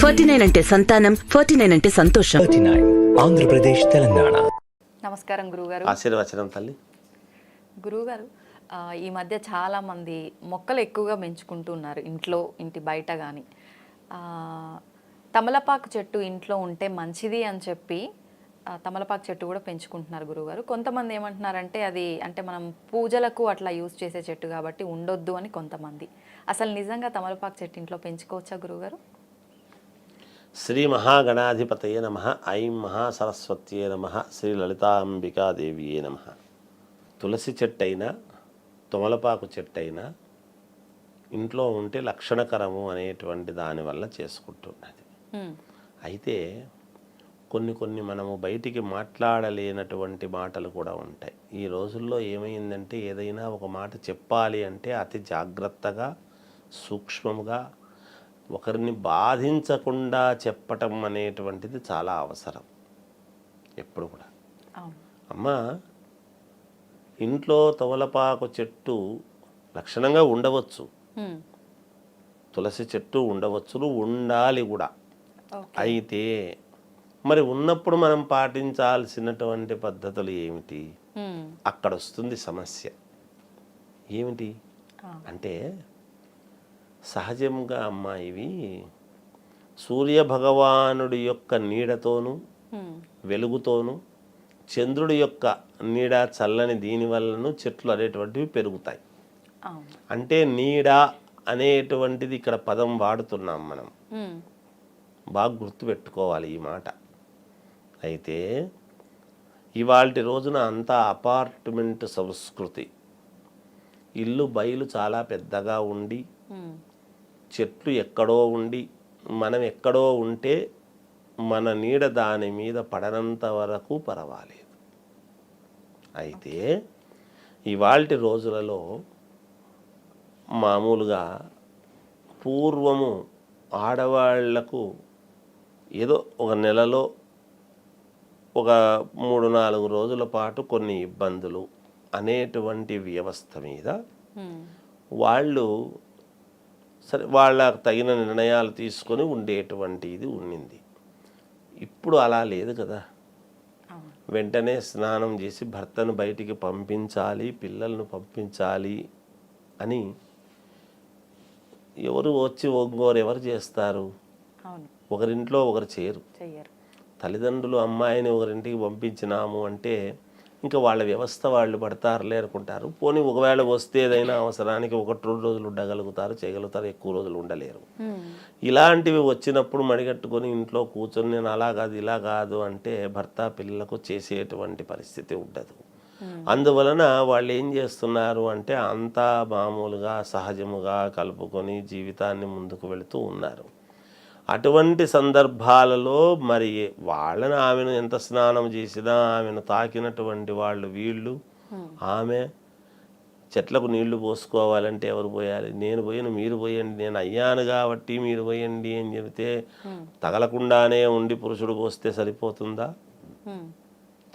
Forty nine అంటే సంతానం forty nine అంటే సంతోషం. ఆంధ్రప్రదేశ్ తెలంగాణ. నమస్కారం గురుగారు ఆశీర్వచనం తల్లి. గురుగారు ఈ మధ్య చాలా మంది మొక్కలు ఎక్కువగా పెంచుకుంటూ ఉన్నారు ఇంట్లో ఇంటి బయట కానీ తమలపాకు చెట్టు ఇంట్లో ఉంటే మంచిది అని చెప్పి తమలపాకు చెట్టు కూడా పెంచుకుంటున్నారు గురుగారు కొంతమంది ఏమంటున్నారంటే అది అంటే మనం పూజలకు అట్లా యూజ్ చేసే చెట్టు కాబట్టి ఉండొద్దు అని కొంతమంది. అసలు నిజంగా తమలపాకు చెట్టు ఇంట్లో పెంచుకోవచ్చా గురుగారు శ్రీ మహాగణాధిపతయే నమ ఐం మహాసరస్వత్యే నమ శ్రీ లలితాంబికాదేవియే నమ. తులసి చెట్టైనా తొమలపాకు చెట్టైనా ఇంట్లో ఉంటే లక్షణకరము అనేటువంటి దానివల్ల చేసుకుంటున్నది. అయితే కొన్ని కొన్ని మనము బయటికి మాట్లాడలేనటువంటి మాటలు కూడా ఉంటాయి. ఈ రోజుల్లో ఏమైందంటే ఏదైనా ఒక మాట చెప్పాలి అంటే అతి జాగ్రత్తగా సూక్ష్మముగా ఒకరిని బాధించకుండా చెప్పటం అనేటువంటిది చాలా అవసరం. ఎప్పుడు కూడా. అమ్మ ఇంట్లో తమలపాకు చెట్టు లక్షణంగా ఉండవచ్చు. తులసి చెట్టు ఉండవచ్చును ఉండాలి కూడా. అయితే మరి ఉన్నప్పుడు మనం పాటించాల్సినటువంటి పద్ధతులు ఏమిటి. అక్కడ వస్తుంది సమస్య. ఏమిటి. అంటే సహజంగా అమ్మ ఇవి సూర్య భగవానుడి యొక్క నీడతోనూ. వెలుగుతోనూ చంద్రుడి యొక్క నీడ చల్లని దీని వలన చెట్లు అనేటువంటివి పెరుగుతాయి అంటే నీడ అనేటువంటిది ఇక్కడ పదం వాడుతున్నాం మనం. బాగా గుర్తుపెట్టుకోవాలి ఈ మాట అయితే ఇవాళ రోజున అంతా అపార్ట్మెంట్ సంస్కృతి ఇల్లు బయలు చాలా పెద్దగా ఉండి. చెట్లు ఎక్కడో ఉండి మనం ఎక్కడో ఉంటే మన నీడ దాని మీద పడనంత వరకు పర్వాలేదు అయితే ఇవాల్టి రోజులలో మామూలుగా పూర్వము ఆడవాళ్ళకు ఏదో ఒక నెలలో ఒక మూడు నాలుగు రోజుల పాటు కొన్ని ఇబ్బందులు అనేటువంటి వ్యవస్థ మీద. వాళ్ళు సరే వాళ్ళకు తగిన నిర్ణయాలు తీసుకొని ఉండేటువంటి ఇది ఉండింది ఇప్పుడు అలా లేదు కదా. వెంటనే స్నానం చేసి భర్తను బయటికి పంపించాలి పిల్లలను పంపించాలి అని ఎవరు వచ్చి ఒంగోరు ఎవరు చేస్తారు? ఒకరింట్లో ఒకరు చేయరు. తల్లిదండ్రులు అమ్మాయిని ఒకరింటికి పంపించినాము అంటే ఇంకా వాళ్ళ వ్యవస్థ వాళ్ళు పడతారులే అనుకుంటారు. పోనీ ఒకవేళ వస్తే ఏదైనా అవసరానికి ఒకటి రెండు రోజులు ఉండగలుగుతారు చేయగలుగుతారు ఎక్కువ రోజులు ఉండలేరు. ఇలాంటివి వచ్చినప్పుడు మడిగట్టుకొని ఇంట్లో కూర్చొని నేను అలా కాదు ఇలా కాదు అంటే భర్త పిల్లలకు చేసేటువంటి పరిస్థితి ఉండదు. అందువలన వాళ్ళు ఏం చేస్తున్నారు అంటే అంతా మామూలుగా సహజముగా కలుపుకొని జీవితాన్ని ముందుకు వెళుతూ ఉన్నారు. అటువంటి సందర్భాలలో మరి వాళ్ళని ఆమెను ఎంత స్నానం చేసినా ఆమెను తాకినటువంటి వాళ్ళు వీళ్ళు ఆమె చెట్లకు నీళ్ళు పోసుకోవాలంటే ఎవరు పోయాలి నేను పోయిన మీరు పోయండి నేను అయ్యాను కాబట్టి మీరు పోయండి అని చెబితే తగలకుండానే ఉండి పురుషుడు పోస్తే సరిపోతుందా.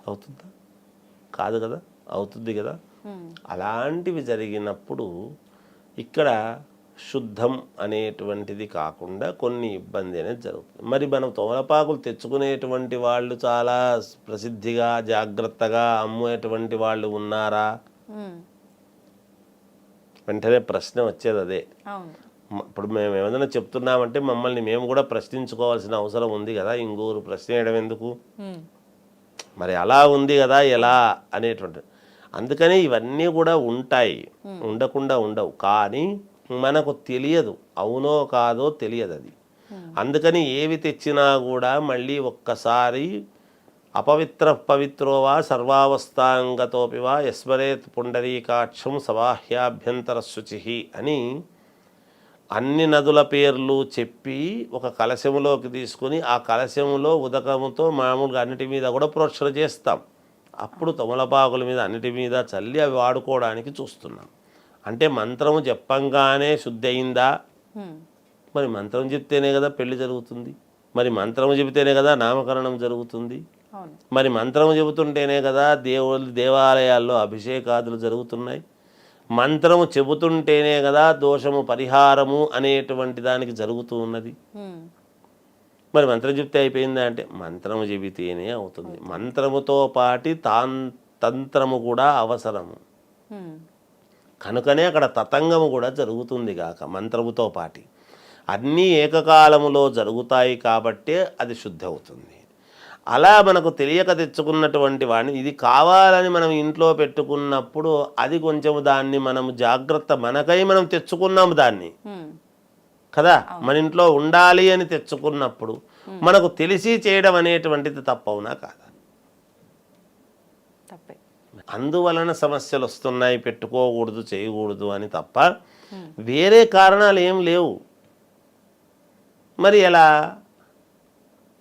అవుతుందా కాదు కదా అవుతుంది కదా. అలాంటివి జరిగినప్పుడు ఇక్కడ శుద్ధం అనేటువంటిది కాకుండా కొన్ని ఇబ్బంది అనేది జరుగుతుంది. మరి మనం తోలపాకులు తెచ్చుకునేటువంటి వాళ్ళు చాలా ప్రసిద్ధిగా జాగ్రత్తగా అమ్మేటువంటి వాళ్ళు ఉన్నారా. వెంటనే ప్రశ్న వచ్చేది అదే. ఇప్పుడు మేము ఏదైనా చెప్తున్నామంటే మమ్మల్ని మేము కూడా ప్రశ్నించుకోవాల్సిన అవసరం ఉంది కదా ఇంకోరు ప్రశ్న వేయడం ఎందుకు. మరి అలా ఉంది కదా ఎలా అనేటువంటి. అందుకని ఇవన్నీ కూడా ఉంటాయి. ఉండకుండా ఉండవు. కానీ మనకు తెలియదు అవునో కాదో తెలియదు అది అందుకని ఏవి తెచ్చినా కూడా మళ్ళీ ఒక్కసారి అపవిత్ర పవిత్రోవా సర్వావస్థాంగతోపివా యస్మరేత్ పుండరీకాక్షం సవాహ్యాభ్యంతర శుచి అని అన్ని నదుల పేర్లు చెప్పి ఒక కలశములోకి తీసుకుని ఆ కలశములో ఉదకముతో మామూలుగా అన్నిటి మీద కూడా ప్రోక్షణ చేస్తాం. అప్పుడు తమలపాకుల మీద అన్నిటి మీద చల్లి అవి వాడుకోవడానికి చూస్తున్నాం. అంటే మంత్రము చెప్పంగానే శుద్ధి అయిందా. మరి మంత్రం చెప్తేనే కదా పెళ్ళి జరుగుతుంది. మరి మంత్రము చెబితేనే కదా నామకరణం జరుగుతుంది. మరి మంత్రము చెబుతుంటేనే కదా దేవుళ్ళు దేవాలయాల్లో అభిషేకాదులు జరుగుతున్నాయి. మంత్రము చెబుతుంటేనే కదా దోషము పరిహారము అనేటువంటి దానికి జరుగుతూ ఉన్నది. మరి మంత్రం చెప్తే అయిపోయిందా అంటే మంత్రము చెబితేనే అవుతుంది. మంత్రముతో పాటి తాన్ తంత్రము కూడా అవసరము. కనుకనే అక్కడ తతంగము కూడా జరుగుతుంది కాక మంత్రముతో పాటి. అన్నీ ఏకకాలములో జరుగుతాయి కాబట్టే అది శుద్ధి అవుతుంది అలా మనకు తెలియక తెచ్చుకున్నటువంటి వాడిని ఇది కావాలని మనం ఇంట్లో పెట్టుకున్నప్పుడు అది కొంచెం దాన్ని మనం జాగ్రత్త మనకై మనం తెచ్చుకున్నాము దాన్ని. కదా? మన ఇంట్లో ఉండాలి అని తెచ్చుకున్నప్పుడు మనకు తెలిసి చేయడం అనేటువంటిది తప్పవునా కాదా? తప్పే. అందువలన సమస్యలు వస్తున్నాయి పెట్టుకోకూడదు చేయకూడదు అని తప్ప వేరే కారణాలు ఏం లేవు. మరి ఎలా?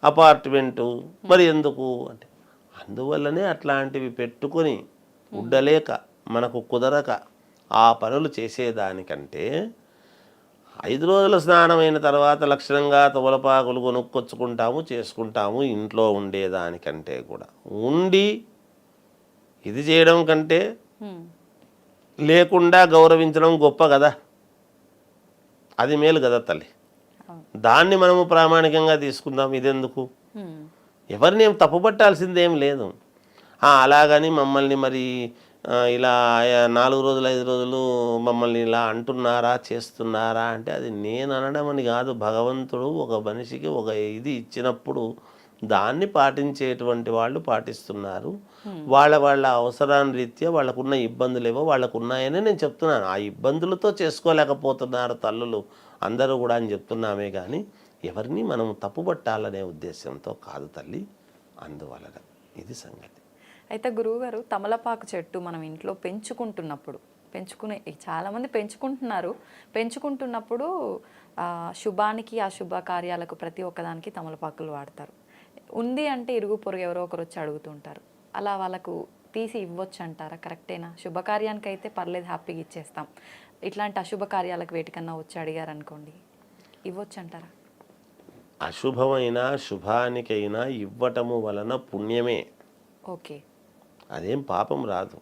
అపార్ట్మెంటు మరి ఎందుకు అంటే అందువల్లనే అట్లాంటివి పెట్టుకొని ఉండలేక మనకు కుదరక ఆ పనులు చేసేదానికంటే ఐదు రోజుల స్నానమైన తర్వాత లక్షణంగా తోలపాకులు కొనుక్కొచ్చుకుంటాము చేసుకుంటాము ఇంట్లో ఉండేదానికంటే కూడా. ఉండి ఇది చేయడం కంటే. లేకుండా గౌరవించడం గొప్ప కదా. అది మేలు కదా తల్లి. దాన్ని మనము ప్రామాణికంగా తీసుకుందాం ఇదెందుకు. ఎవరిని ఏం తప్పుపట్టాల్సిందేం లేదు. అలాగని మమ్మల్ని మరి ఇలా నాలుగు రోజులు ఐదు రోజులు మమ్మల్ని ఇలా అంటున్నారా చేస్తున్నారా అంటే అది నేను అనడం అని కాదు. భగవంతుడు ఒక మనిషికి ఒక ఇది ఇచ్చినప్పుడు దాన్ని పాటించేటువంటి వాళ్ళు పాటిస్తున్నారు. వాళ్ళ వాళ్ళ అవసరాన్ని రీత్యా వాళ్ళకున్న ఇబ్బందులు ఏవో వాళ్ళకు ఉన్నాయని నేను చెప్తున్నాను. ఆ ఇబ్బందులతో చేసుకోలేకపోతున్నారు తల్లులు అందరూ కూడా అని చెప్తున్నామే కానీ ఎవరిని మనం తప్పుపట్టాలనే ఉద్దేశంతో కాదు తల్లి అందువలన. ఇది సంగతి. అయితే గురువుగారు తమలపాకు చెట్టు మనం ఇంట్లో పెంచుకుంటున్నప్పుడు పెంచుకునే చాలామంది పెంచుకుంటున్నారు. పెంచుకుంటున్నప్పుడు ఆ, శుభానికి అశుభ కార్యాలకు ప్రతి ఒక్కదానికి తమలపాకులు వాడతారు. ఉంది అంటే ఇరుగు పొరుగు ఎవరో ఒకరు వచ్చి అడుగుతుంటారు. అలా వాళ్ళకు తీసి ఇవ్వచ్చు అంటారా కరెక్టేనా? శుభకార్యానికి అయితే పర్లేదు హ్యాపీగా ఇచ్చేస్తాం. ఇట్లాంటి అశుభ కార్యాలకు వేటికన్నా వచ్చి అడిగారు అనుకోండి ఇవ్వచ్చు అంటారా అశుభమైన శుభానికైనా ఇవ్వటము వలన పుణ్యమే. ఓకే. అదేం పాపం రాదు.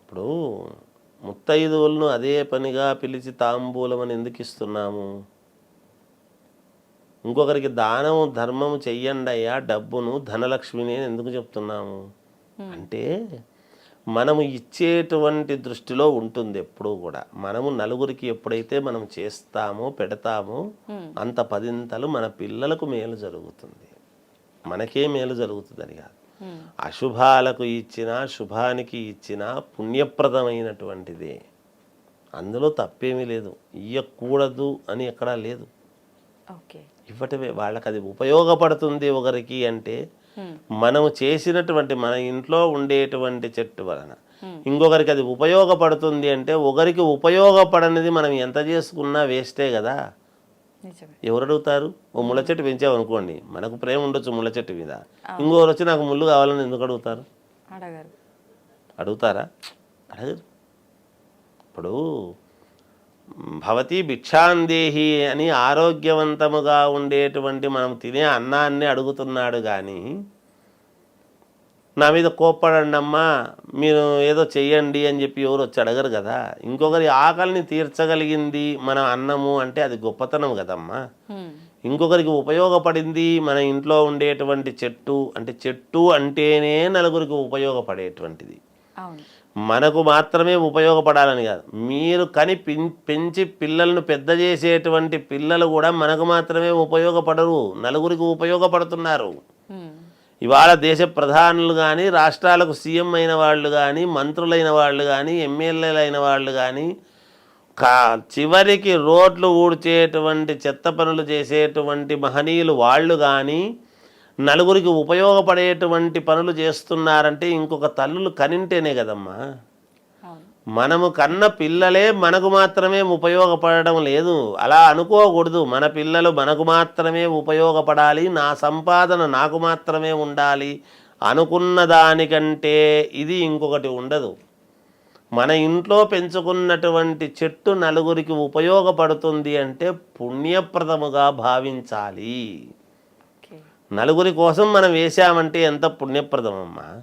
ఇప్పుడు ముత్తైదువులను అదే పనిగా పిలిచి తాంబూలం అని ఎందుకు ఇస్తున్నాము ఇంకొకరికి దానము ధర్మము చెయ్యండి అయ్యా డబ్బును ధనలక్ష్మిని ఎందుకు చెప్తున్నాము? అంటే మనము ఇచ్చేటువంటి దృష్టిలో ఉంటుంది ఎప్పుడూ కూడా. మనము నలుగురికి ఎప్పుడైతే మనం చేస్తామో పెడతామో అంత పదింతలు మన పిల్లలకు మేలు జరుగుతుంది. మనకే మేలు జరుగుతుందని కాదు. అశుభాలకు ఇచ్చిన శుభానికి ఇచ్చిన పుణ్యప్రదమైనటువంటిదే. అందులో తప్పేమీ లేదు. ఇయ్యకూడదు అని ఎక్కడా లేదు. ఓకే. ఇవ్వటమే వాళ్ళకి అది ఉపయోగపడుతుంది ఒకరికి అంటే మనము చేసినటువంటి మన ఇంట్లో ఉండేటువంటి చెట్టు వలన. ఇంకొకరికి అది ఉపయోగపడుతుంది అంటే ఒకరికి ఉపయోగపడనిది మనం ఎంత చేసుకున్నా వేస్టే కదా. ఎవరు అడుగుతారు? ఓ ముళ్ళ చెట్టు పెంచామనుకోండి మనకు ప్రేమ ఉండొచ్చు ముళ్ళ చెట్టు మీద. ఇంకొకరు వచ్చి నాకు ముళ్ళు కావాలని ఎందుకు అడుగుతారు? అడగారు. అడుగుతారా? అడగరు. ఇప్పుడు భవతి భిక్షాందేహి అని ఆరోగ్యవంతముగా ఉండేటువంటి మనం తినే అన్నాన్ని అడుగుతున్నాడు కానీ నా మీద కోప్పడండి అమ్మా మీరు ఏదో చెయ్యండి అని చెప్పి ఎవరు వచ్చి అడగరు కదా. ఇంకొకరి ఆకలిని తీర్చగలిగింది మన అన్నము అంటే అది గొప్పతనం కదమ్మా. ఇంకొకరికి ఉపయోగపడింది మన ఇంట్లో ఉండేటువంటి చెట్టు అంటే చెట్టు అంటేనే నలుగురికి ఉపయోగపడేటువంటిది. మనకు మాత్రమే ఉపయోగపడాలని కాదు. మీరు కని పెంచి పిల్లలను పెద్ద చేసేటువంటి పిల్లలు కూడా మనకు మాత్రమే ఉపయోగపడరు. నలుగురికి ఉపయోగపడుతున్నారు. ఇవాళ దేశ ప్రధానులు కానీ రాష్ట్రాలకు సీఎం అయిన వాళ్ళు కానీ మంత్రులైన వాళ్ళు కానీ ఎమ్మెల్యేలు అయిన వాళ్ళు కానీ కా చివరికి రోడ్లు ఊడ్చేటువంటి చెత్త పనులు చేసేటువంటి మహనీయులు వాళ్ళు కానీ నలుగురికి ఉపయోగపడేటువంటి పనులు చేస్తున్నారంటే ఇంకొక తల్లులు కనింటేనే కదమ్మా. మనము కన్న పిల్లలే మనకు మాత్రమే ఉపయోగపడడం లేదు. అలా అనుకోకూడదు. మన పిల్లలు మనకు మాత్రమే ఉపయోగపడాలి. నా సంపాదన నాకు మాత్రమే ఉండాలి అనుకున్న దానికంటే ఇది ఇంకొకటి ఉండదు. మన ఇంట్లో పెంచుకున్నటువంటి చెట్టు నలుగురికి ఉపయోగపడుతుంది అంటే పుణ్యప్రదముగా భావించాలి. నలుగురి కోసం మనం వేసామంటే ఎంత పుణ్యప్రదమమ్మా.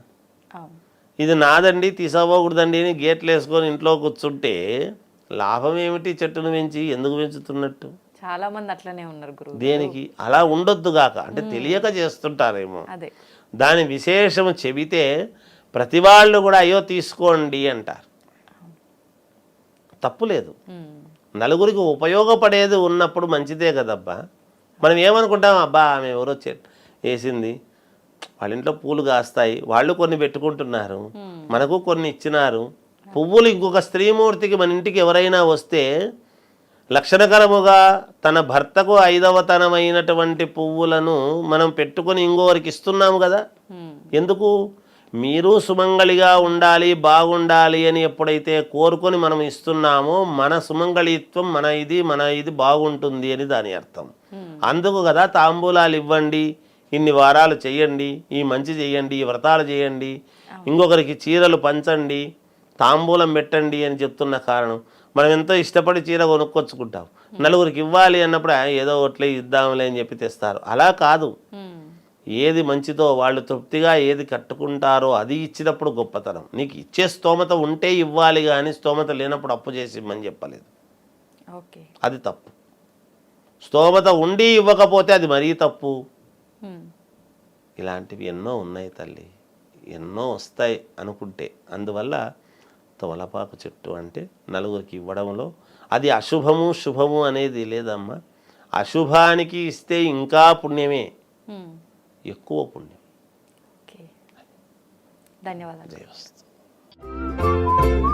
ఇది నాదండి తీసుకోకూడదండి అని గేట్లు వేసుకొని ఇంట్లో కూర్చుంటే లాభం ఏమిటి చెట్టును పెంచి ఎందుకు పెంచుతున్నట్టు? చాలా మంది అట్లనే ఉన్నారు గురువు దేనికి? అలా ఉండొద్దు గాక. అంటే తెలియక చేస్తుంటారేమో. అదే. దాని విశేషము చెబితే ప్రతి వాళ్ళు కూడా అయ్యో తీసుకోండి అంటారు. తప్పు లేదు. నలుగురికి ఉపయోగపడేది ఉన్నప్పుడు మంచిదే కదబ్బా. మనం ఏమనుకుంటాం? అబ్బా ఆమె ఎవరో చె వేసింది. వాళ్ళ ఇంట్లో పూలు కాస్తాయి. వాళ్ళు కొన్ని పెట్టుకుంటున్నారు. మనకు కొన్ని ఇచ్చినారు. పువ్వులు ఇంకొక స్త్రీమూర్తికి మన ఇంటికి ఎవరైనా వస్తే లక్షణకరముగా తన భర్తకు ఐదవతనమైనటువంటి పువ్వులను మనం పెట్టుకొని ఇంకోరికి ఇస్తున్నాము కదా. ఎందుకు? మీరు సుమంగళిగా ఉండాలి బాగుండాలి అని ఎప్పుడైతే కోరుకొని మనం ఇస్తున్నామో మన సుమంగళిత్వం మన ఇది మన ఇది బాగుంటుంది అని దాని అర్థం. అందుకు కదా తాంబూలాలు ఇవ్వండి. ఇన్ని వారాలు చేయండి ఈ మంచి చేయండి ఈ వ్రతాలు చేయండి ఇంకొకరికి చీరలు పంచండి తాంబూలం పెట్టండి అని చెప్తున్న కారణం. మనం ఎంతో ఇష్టపడి చీర కొనుక్కొచ్చుకుంటాం. నలుగురికి ఇవ్వాలి అన్నప్పుడు "ఆ, ఏదో ఒకట్లే ఇద్దాంలే అని చెప్పి తెస్తారు. అలా కాదు. ఏది మంచిదో వాళ్ళు తృప్తిగా ఏది కట్టుకుంటారో అది ఇచ్చినప్పుడు గొప్పతనం. నీకు ఇచ్చే స్తోమత ఉంటే ఇవ్వాలి కానీ స్తోమత లేనప్పుడు అప్పు చేసి ఇమ్మని చెప్పలేదు. ఓకే. అది తప్పు. స్తోమత ఉండి ఇవ్వకపోతే అది మరీ తప్పు. ఇలాంటివి ఎన్నో ఉన్నాయి తల్లి. ఎన్నో వస్తాయి అనుకుంటే. అందువల్ల తమలపాకు చెట్టు అంటే నలుగురికి ఇవ్వడంలో అది అశుభము శుభము అనేది లేదమ్మా. అశుభానికి ఇస్తే ఇంకా పుణ్యమే. ఎక్కువ పుణ్యం ధన్యవాదాలు.